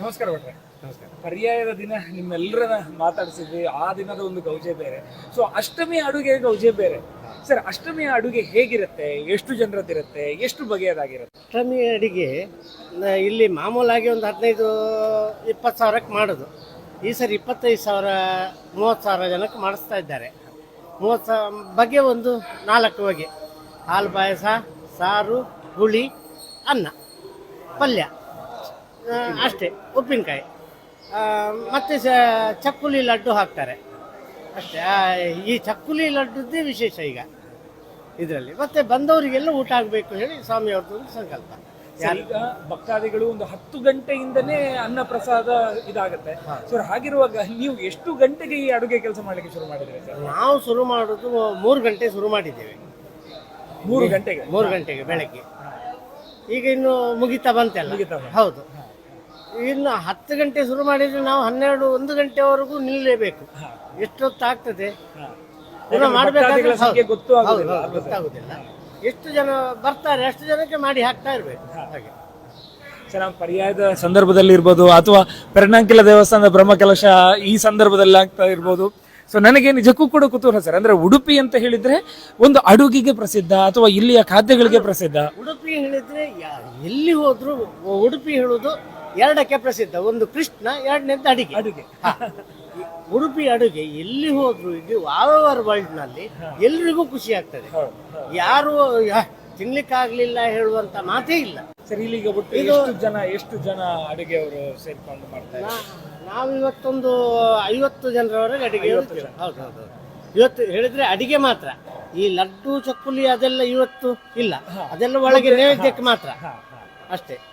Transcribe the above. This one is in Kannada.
ನಮಸ್ಕಾರ ಭಟ್ರೆ. ನಮಸ್ಕಾರ. ಪರ್ಯಾಯದ ದಿನ ನಿಮ್ಮೆಲ್ಲರನ್ನ ಮಾತಾಡಿಸಿದ್ವಿ ಆ ದಿನದ ಒಂದು ಗೌಜೆ ಬೇರೆ. ಸೊ ಅಷ್ಟಮಿ ಅಡುಗೆ ಗೌಜೆ ಬೇರೆ. ಸರ್ ಅಷ್ಟಮಿ ಅಡುಗೆ ಹೇಗಿರುತ್ತೆ? ಎಷ್ಟು ಜನರದ್ದಿರುತ್ತೆ? ಎಷ್ಟು ಬಗೆಯದಾಗಿರುತ್ತೆ? ಅಷ್ಟಮಿ ಅಡುಗೆ ನ- ಇಲ್ಲಿ ಮಾಮೂಲಾಗಿ ಒಂದು ಹದಿನೈದು ಇಪ್ಪತ್ತು ಸಾವಿರಕ್ಕೆ ಮಾಡೋದು. ಈ ಸರಿ ಇಪ್ಪತ್ತೈದು ಸಾವಿರ ಮೂವತ್ತು ಸಾವಿರ ಜನಕ್ಕೆ ಮಾಡಿಸ್ತಾ ಇದ್ದಾರೆ. ಮೂವತ್ತು ಸಾವಿರ ಬಗೆ ಒಂದು ನಾಲ್ಕು ಬಗೆ. ಹಾಲು ಪಾಯಸ ಸಾರು ಹುಳಿ ಅನ್ನ ಪಲ್ಯ. ಅಷ್ಟೇ ಉಪ್ಪಿನಕಾಯಿ. ಮತ್ತು ಸ ಚಕ್ಕುಲಿ ಲಡ್ಡು ಹಾಕ್ತಾರೆ. ಅಷ್ಟೇ ಈ ಚಕ್ಕುಲಿ ಲಡ್ಡುದ್ದೇ ವಿಶೇಷ ಈಗ ಇದರಲ್ಲಿ. ಮತ್ತೆ ಬಂದವರಿಗೆಲ್ಲ ಊಟ ಆಗಬೇಕು ಹೇಳಿ ಸ್ವಾಮಿಯವ್ರದ್ದು ಒಂದು ಸಂಕಲ್ಪ. ಈಗ ಭಕ್ತಾದಿಗಳು ಒಂದು ಹತ್ತು ಗಂಟೆಯಿಂದನೇ ಅನ್ನ ಪ್ರಸಾದ ಇದಾಗುತ್ತೆ. ಸರ್ ಹಾಗಿರುವಾಗ ನೀವು ಎಷ್ಟು ಗಂಟೆಗೆ ಈ ಅಡುಗೆ ಕೆಲಸ ಮಾಡಲಿಕ್ಕೆ ಶುರು ಮಾಡಿದ್ರಿ ಸರ್? ನಾವು ಶುರು ಮಾಡೋದು ಮೂರು ಗಂಟೆ ಶುರು ಮಾಡಿದ್ದೇವೆ. ಮೂರು ಗಂಟೆಗೆ? ಮೂರು ಗಂಟೆಗೆ ಬೆಳಗ್ಗೆ. ಈಗ ಇನ್ನು ಮುಗಿತಾ ಬಂತೆಲ್ಲ. ಹೌದು. ಇನ್ನು ಹತ್ತು ಗಂಟೆ ಶುರು ಮಾಡಿದ್ರೆ ನಾವು ಹನ್ನೆರಡು ಒಂದು ಗಂಟೆವರೆಗೂ ನಿಲ್ಲಲೇಬೇಕು. ಎಷ್ಟೊತ್ತಾಗ್ತದೆ. ಪುನಃ ಮಾಡ್ಬೇಕಾದ್ರೆ ಗೊತ್ತಾಗುದಿಲ್ಲ. ಎಷ್ಟು ಜನ ಬರ್ತಾರೆ ಅಷ್ಟು ಜನಕ್ಕೆ ಮಾಡಿ ಹಾಕ್ತಾ ಇರ್ಬೇಕು. ಹಾಗೆ. ಸರ್ ನಾವು ಪರ್ಯಾಯದ ಸಂದರ್ಭದಲ್ಲಿ ಇರ್ಬೋದು ಅಥವಾ ಪೆರ್ಣಾಂಕಿಲ ದೇವಸ್ಥಾನದ ಬ್ರಹ್ಮಕಲಶ ಈ ಸಂದರ್ಭದಲ್ಲಿ ಆಗ್ತಾ ಇರ್ಬೋದು. ಸೊ ನನಗೆ ನಿಜಕ್ಕೂ ಕೂಡ ಕುತೂಹಲ ಸರ್. ಅಂದ್ರೆ ಉಡುಪಿ ಅಂತ ಹೇಳಿದ್ರೆ ಒಂದು ಅಡುಗೆಗೆ ಪ್ರಸಿದ್ಧ ಅಥವಾ ಇಲ್ಲಿಯ ಖಾದ್ಯಗಳಿಗೆ ಪ್ರಸಿದ್ಧ? ಉಡುಪಿ ಹೇಳಿದ್ರೆ ಎಲ್ಲಿ ಹೋದ್ರು ಉಡುಪಿ ಹೇಳುವುದು ಎರಡಕ್ಕೆ ಪ್ರಸಿದ್ಧ ಒಂದು ಕೃಷ್ಣ ಎರಡನೇದ್ದು ಅಡಿಗೆ. ಅಡುಗೆ. ಉಡುಪಿ ಅಡುಗೆ ಎಲ್ಲಿ ಹೋದ್ರು ಇದು ಆಲ್ ಓವರ್ ವರ್ಲ್ಡ್ನಲ್ಲಿ ಎಲ್ರಿಗೂ ಖುಷಿ ಆಗ್ತದೆ. ಯಾರು ತಿನ್ಲಿಕ್ಕಾಗ್ಲಿಲ್ಲ ಹೇಳುವಂತ ಮಾತೇ ಇಲ್ಲ. ಸರಿ ಇಲ್ಲಿಗ ಒಟ್ಟು ಎಷ್ಟು ಜನ ಎಷ್ಟು ಜನ ಅಡುಗೆ ಅವರು ಸೇರ್ಕೊಂಡು ಮಾಡ್ತಾರೆ ನಾ- ಇವತ್ತೊಂದು ಐವತ್ತು ಜನರವರೆಗೆ ಅಡಿಗೆ ಹೌದು ಹೌದು ಹೌದು. ಇವತ್ತು ಹೇಳಿದ್ರೆ ಅಡಿಗೆ ಮಾತ್ರ. ಈ ಲಡ್ಡು ಚಕ್ಕುಲಿ ಅದೆಲ್ಲ ಇವತ್ತು ಇಲ್ಲ. ಅದೆಲ್ಲ ಒಳಗೆ ನೈವೇದ್ಯಕ್ಕೆ ಮಾತ್ರ. ಅಷ್ಟೇ.